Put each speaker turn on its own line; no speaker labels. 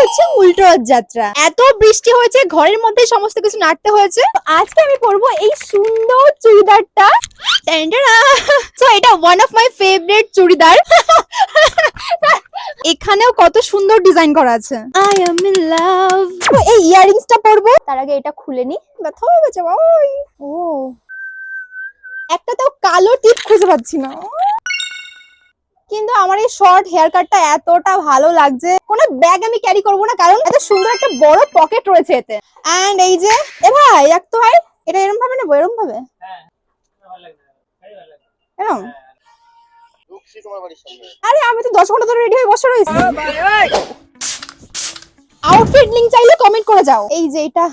হচ্ছে উল্টো যাত্রা। এত বৃষ্টি হয়েছে, ঘরের মধ্যে সমস্ত কিছু নাড়তে হয়েছে। আজকে আমি পরবো এই সুন্দর চুড়িদারটা। তো এটা one of my favourite churidar. এখানেও কত সুন্দর ডিজাইন করা আছে। আই এম ইন লাভ এই ইয়ারিংসটা পরবো। তার আগে এটা খুলে নি। ব্যথা হয়ে গেছে ওই ও। একটা তাও কালো টিপ খুঁজে পাচ্ছি না। আমার এই শর্ট হেয়ার কাটটা এতটা ভালো লাগছে। কোনো ব্যাগ আমি ক্যারি করব না কারণ এত সুন্দর একটা বড় পকেট রয়েছে এতে। এন্ড এই যে এ ভাই এক তো ভাই? এটা এরকম ভাবে নেব এরকম ভাবে?
তোমার বাড়ির সামনে।
আরে আমি তো দশ ঘণ্টা ধরে রেডি হয়ে বসে রয়েছি। আউটফিট লিংক চাইলে কমেন্ট করে যাও। এই যে এটা